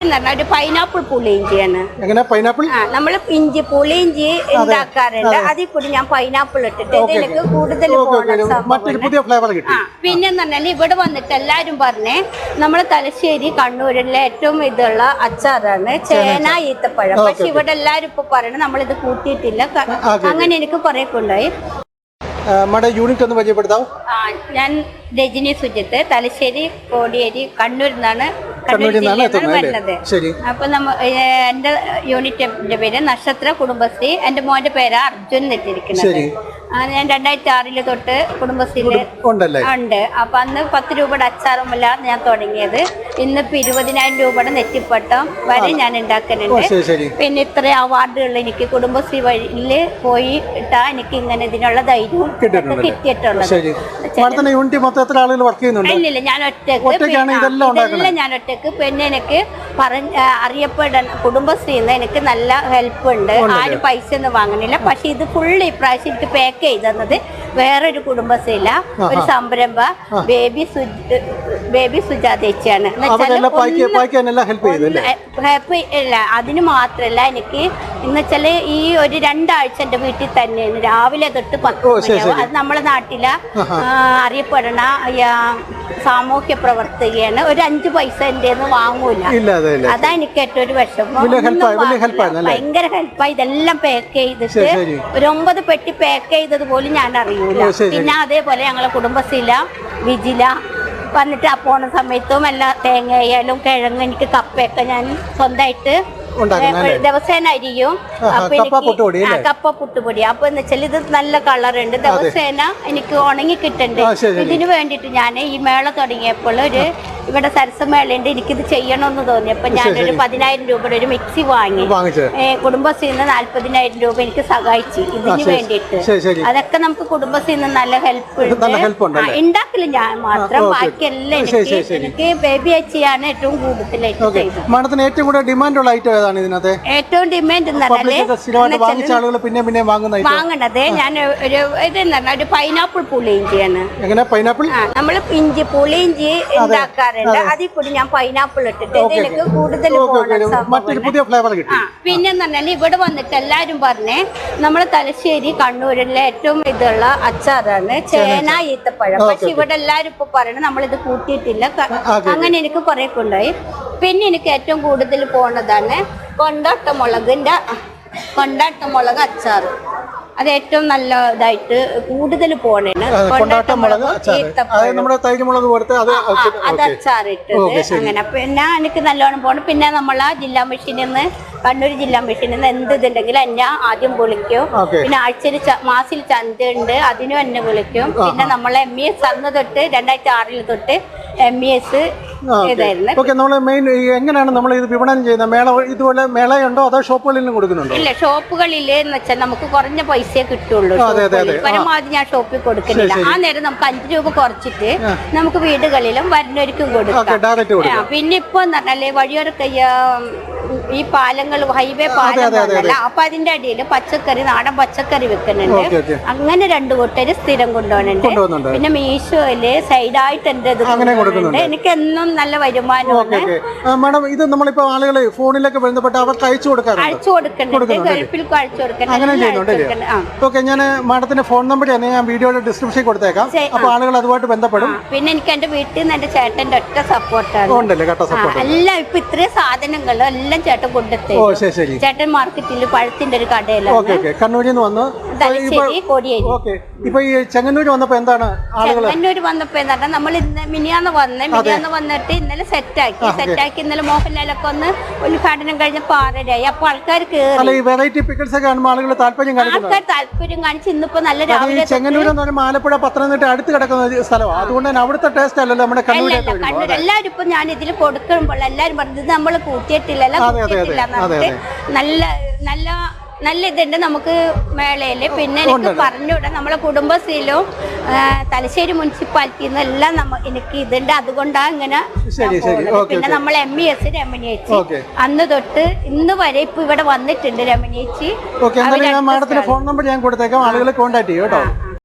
എന്ന് പറഞ്ഞാൽ ഒരു പൈനാപ്പിൾ പുളിയിഞ്ചിയാണ് എങ്ങനെ? പൈനാപ്പിൾ ആ നമ്മൾ ഇഞ്ചി പുളിയിഞ്ചി ഉണ്ടാക്കാറുണ്ട് അതിൽ കൂടി ഞാൻ പൈനാപ്പിൾ ഇട്ടിട്ട് എനിക്ക് കൂടുതൽ പുതിയ ഫ്ലേവർ കിട്ടി. ആ പിന്നെ പറഞ്ഞാൽ ഇവിടെ വന്നിട്ട് എല്ലാരും പറഞ്ഞേ നമ്മളെ തലശ്ശേരി കണ്ണൂരിലെ ഏറ്റവും ഇതുള്ള അച്ചാറാണ് ചേന ഈത്തപ്പഴം. പക്ഷെ ഇവിടെ എല്ലാരും ഇപ്പൊ പറയണത് നമ്മളിത് കൂട്ടിയിട്ടില്ല. അങ്ങനെ എനിക്ക് കുറെ കൊണ്ടായി നമ്മുടെ യൂണിറ്റ് ഒന്ന് പരിചയപ്പെടുത്താം ഞാൻ രജനി സുജിത്ത് തലശ്ശേരി കോടിയേരി കണ്ണൂരിൽ നിന്നാണ് കണ്ണൂരിൽ നിന്നാണ് ജില്ലയിൽ നിന്നാണ് എത്തുന്നത് ശരി. അപ്പൊ നമ്മ എന്റെ യൂണിറ്റിന്റെ പേര് നക്ഷത്ര കുടുംബശ്രീ. എന്റെ മോന്റെ പേര് അർജുൻ എന്നിട്ടിരിക്കുന്നത്. ആ, ഞാൻ രണ്ടായിരത്തി ആറിൽ തൊട്ട് കുടുംബശ്രീയിൽ ഉണ്ടല്ലേ? ഉണ്ട്. അപ്പൊ അന്ന് പത്ത് രൂപയുടെ അച്ചാറുമില്ല ഞാൻ തുടങ്ങിയത്. ഇന്നിപ്പോ ഇരുപതിനായിരം രൂപയുടെ നെറ്റിപ്പട്ടം വരെ ഞാൻ ഉണ്ടാക്കുന്നുണ്ട്. പിന്നെ ഇത്ര അവാർഡുകൾ എനിക്ക് കുടുംബശ്രീ വഴിയിൽ പോയി ഇട്ടാ എനിക്ക് ഇങ്ങനെ ഇതിനുള്ള ധൈര്യവും കിട്ടിയിട്ടുള്ളത്. യൂണിറ്റ് മൊത്തം എത്ര ആളുകൾ വർക്ക് ചെയ്യുന്നുണ്ട്? ഇല്ലില്ല ഞാൻ ഒറ്റയ്ക്ക് ഇതെല്ലാം ഞാൻ ഒറ്റയ്ക്ക്. പിന്നെ എനിക്ക് പറഞ്ഞ അറിയപ്പെടാൻ കുടുംബശ്രീന്ന് എനിക്ക് നല്ല ഹെൽപ്പ് ഉണ്ട്. ആരും പൈസ ഒന്നും വാങ്ങുന്നില്ല. പക്ഷെ ഇത് ഫുള്ള് ഇപ്രാവശ്യം എനിക്ക് പാക്ക് ചെയ്ത് തന്നത് വേറൊരു കുടുംബശ്രീയില്ല ഒരു സംരംഭ ബേബി ബേബി സുജാതേച്ചിയാണ് ഹെൽപ്പ് ഇല്ല. അതിന് മാത്രല്ല എനിക്ക് എന്ന് വെച്ചാൽ ഈ ഒരു രണ്ടാഴ്ച എന്റെ വീട്ടിൽ തന്നെ രാവിലെ തൊട്ട് പത്ത് അത് നമ്മളെ നാട്ടിലെ അറിയപ്പെടണ സാമൂഹ്യ പ്രവർത്തകയാണ് ഒരു അഞ്ച് പൈസ എന്റെ വാങ്ങൂല അതെ എനിക്ക് ഏറ്റവും ഒരു വിഷമം? ഭയങ്കര ഹെൽപ്പായി ഇതെല്ലാം പാക്ക് ചെയ്തിട്ട്. ഒരു ഒമ്പത് പെട്ടി പാക്ക് ചെയ്തത് പോലും ഞാൻ അറിയൂല. പിന്നെ അതേപോലെ ഞങ്ങളെ കുടുംബശ്രീല വിജില വന്നിട്ട് ആ പോണ സമയത്തും എല്ലാ തേങ്ങയായാലും കിഴങ്ങ് എനിക്ക് കപ്പയൊക്കെ ഞാൻ സ്വന്തമായിട്ട്? ദിവസേന അരിയും. കപ്പ പുട്ടുപൊടി അപ്പൊ എന്ന് വെച്ചാൽ ഇത് നല്ല കളറുണ്ട്. ദിവസേന എനിക്ക് ഉണങ്ങി കിട്ടുന്നുണ്ട് ഇതിനു വേണ്ടിയിട്ട് ഞാൻ ഈ മേള തുടങ്ങിയപ്പോൾ ഒരു ഇവിടെ സരസമേളയുണ്ട് എനിക്കിത് ചെയ്യണമെന്ന് തോന്നി. അപ്പൊ ഞാനൊരു പതിനായിരം രൂപയുടെ ഒരു മിക്സി വാങ്ങി. കുടുംബശ്രീയിൽ നിന്ന് നാല്പതിനായിരം രൂപ എനിക്ക് സഹായിച്ചു ഇതിന് വേണ്ടിയിട്ട്. അതൊക്കെ നമുക്ക് കുടുംബശ്രീന്ന് നല്ല ഹെൽപ്പ് ഉണ്ട്? ഉണ്ടാക്കില്ല ഞാൻ മാത്രം. ബാക്കിയെല്ലാം എനിക്ക് എനിക്ക് ബേബി അച്ചിയാണ് ഏറ്റവും കൂടുതലായിട്ട് മാഡത്തിന് ഏറ്റവും കൂടുതൽ ഡിമാൻഡുള്ള ഐറ്റം ഏതാണ് ഇതിനകത്ത്? ഏറ്റവും ഡിമാൻഡ് പിന്നെ പിന്നെ വാങ്ങുന്ന ഐറ്റം വാങ്ങണത് ഞാൻ ഒരു ഇതെന്ന് പറഞ്ഞാൽ ഒരു പൈനാപ്പിൾ പുളിയിഞ്ചിയാണ്. എങ്ങനെ? പൈനാപ്പിൾ നമ്മൾ ഇഞ്ചി പുളിയിഞ്ചി ഉണ്ടാക്കാറുണ്ട് അതിൽ കൂടി ഞാൻ പൈനാപ്പിൾ ഇട്ടിട്ട് എനിക്ക് കൂടുതൽ മറ്റൊരു പുതിയ ഫ്ലേവർ കിട്ടി. ആ പിന്നെ പറഞ്ഞാൽ ഇവിടെ വന്നിട്ട് എല്ലാരും പറഞ്ഞേ നമ്മളെ തലശ്ശേരി കണ്ണൂരിലെ ഏറ്റവും ഇതുള്ള അച്ചാറാണ് ചേന ഈത്തപ്പഴം. പക്ഷെ ഇവിടെ എല്ലാരും ഇപ്പൊ പറയണത് നമ്മളിത് കൂട്ടിയിട്ടില്ല. അങ്ങനെ എനിക്ക് കുറെ കൊണ്ടുപോയി. പിന്നെ എനിക്ക് ഏറ്റവും കൂടുതൽ പോണതാണ് കൊണ്ടാട്ട മുളകിന്റെ കൊണ്ടാട്ട മുളക് അച്ചാറ്. അത് ഏറ്റവും നല്ല ഇതായിട്ട് കൂടുതൽ പോണേണ്. കൊണ്ടാട്ടമുളക് നമ്മുടെ തൈര് മുളക് പോലത്തെ അത് അച്ചാറിട്ടത് അങ്ങനെ. പിന്നെ എനിക്ക് നല്ലോണം പോണം. പിന്നെ നമ്മളെ ജില്ലാ മെഷീനിൽ നിന്ന് കണ്ണൂർ ജില്ലാ മെഷീനിൽ നിന്ന് എന്ത് ഇതുണ്ടെങ്കിലും എന്നെ ആദ്യം വിളിക്കും. പിന്നെ ആഴ്ചയിൽ മാസിൽ ചന്ത ഉണ്ട് അതിനും എന്നെ വിളിക്കും. പിന്നെ നമ്മളെ എം ഇ എസ് അന്ന് തൊട്ട് രണ്ടായിരത്തി ആറിൽ തൊട്ട് എം ഇ എസ് ഓക്കെ. നമ്മൾ മെയിൻ എങ്ങനെയാണ് നമ്മൾ ഇത് വിപണനം ചെയ്യുന്നത്? മേള ഇതുപോലെ മേളയുണ്ടോ അതോ ഷോപ്പുകളിൽ നിന്ന് കൊടുക്കുന്നുണ്ടോ? ഇല്ല ഷോപ്പുകളിൽ എന്ന് വെച്ചാൽ നമുക്ക് കുറഞ്ഞ പൈസയെ കിട്ടുള്ളൂ. പരമാവധി ഞാൻ ഷോപ്പിൽ കൊടുക്കുന്നില്ല. ആ നേരം നമുക്ക് അഞ്ച് രൂപ കുറച്ചിട്ട് നമുക്ക് വീടുകളിലും വരുന്നവർക്കും കൊടുക്കാം. പിന്നെ ഇപ്പൊ എന്ന് പറഞ്ഞാൽ ഈ, പാലങ്ങൾ ഹൈവേ പാലം അപ്പൊ അതിന്റെ അടിയിൽ പച്ചക്കറി നാടൻ പച്ചക്കറി വെക്കുന്നുണ്ട്. അങ്ങനെ രണ്ടു കൂട്ടര് സ്ഥിരം കൊണ്ടുപോകുന്നുണ്ട്. പിന്നെ മീശോയിൽ സൈഡായിട്ട് എന്റെ ഇത് എനിക്ക് എന്നും നല്ല വരുമാനമാണ്. മാഡം ഇത് നമ്മളിപ്പോ ആളുകൾ ഫോണിലൊക്കെ ബന്ധപ്പെട്ട് അവർക്ക് അയച്ചു കൊടുക്കാറുണ്ട്? അയച്ചു കൊടുക്കുന്നുണ്ട് ഗൾഫിൽക്കും അയച്ചു കൊടുക്കുന്നുണ്ട് ഓക്കെ ഞാൻ മാഡത്തിന്റെ ഫോൺ നമ്പർ ഞാൻ വീഡിയോയുടെ ഡിസ്ക്രിപ്ഷനിൽ കൊടുത്തേക്കാം. അപ്പൊ ആളുകൾ അതുമായിട്ട് ബന്ധപ്പെടും. പിന്നെ എനിക്ക് എന്റെ വീട്ടിൽ നിന്ന് എന്റെ ചേട്ടന്റെ ഒറ്റ സപ്പോർട്ടാണ്. ഉണ്ടല്ലേ കട്ട സപ്പോർട്ട് എല്ലാം ഇപ്പൊ ഇത്രയും സാധനങ്ങളും എല്ലാം ചേട്ടൻ കൊണ്ടെത്തി ഓ ശരി ശരി. ചേട്ടൻ മാർക്കറ്റിൽ പഴത്തിന്റെ ഒരു കടയിലാണ്. Okay okay. കണ്ണൂരിൽ നിന്ന് വന്ന്. ഓക്കെ. ഇപ്പൊ ഈ ചെങ്ങന്നൂർ വന്നപ്പോ എന്താണ് ആളുകൾ ചെങ്ങന്നൂര് വന്നപ്പോ എന്താണ്? നമ്മൾ ഇന്ന് മിനിയാന്ന് വന്ന് മിനിയാന്ന് വന്നിട്ട് ഇന്നലെ സെറ്റാക്കി സെറ്റാക്കി ഇന്നലെ മോഹൻലാലൊക്കെ ഒന്ന് ഉദ്ഘാടനം കഴിഞ്ഞ ആറരയായി. അപ്പൊ ആൾക്കാർ കേറി. വെറൈറ്റി കാണുമ്പോൾ ആളുകൾ താല്പര്യം ആൾക്കാർ താല്പര്യം കാണിച്ച് ഇന്നിപ്പോ നല്ല രാവിലെ ചെങ്ങന്നൂർ എന്ന് പറയുമ്പോൾ ആലപ്പുഴ പത്തനംതിട്ട അടുത്ത് കിടക്കുന്ന സ്ഥലമാണ് അതുകൊണ്ട് തന്നെ അവിടുത്തെ ടേസ്റ്റ് അല്ലല്ലോ നമ്മുടെ കണ്ണൂർ എല്ലാരും ഇപ്പൊ ഞാൻ ഇതിൽ കൊടുക്കുമ്പോൾ എല്ലാരും പറഞ്ഞത് നമ്മൾ അതെ, കൂട്ടിയിട്ടില്ല നല്ല നല്ല നല്ല ഇതുണ്ട്. നമുക്ക് മേളയിൽ പിന്നെ എനിക്ക് പറഞ്ഞുവിടാം നമ്മളെ കുടുംബശ്രീയിലും തലശ്ശേരി മുനിസിപ്പാലിറ്റിയിൽ നിന്നെല്ലാം നമ്മ എനിക്ക് ഇതുണ്ട്. അതുകൊണ്ടാണ് ഇങ്ങനെ. പിന്നെ. നമ്മൾ എം ഇ എസ് രമണിയേച്ചി അന്ന് തൊട്ട് ഇന്ന് വരെ ഇപ്പൊ ഇവിടെ വന്നിട്ടുണ്ട് രമണിയേച്ചി മാഡത്തിന്റെ ഫോൺ നമ്പർ ഞാൻ കൊടുത്തേക്കാം. ആളുകളെ കോൺടാക്ട് ചെയ്യും കേട്ടോ.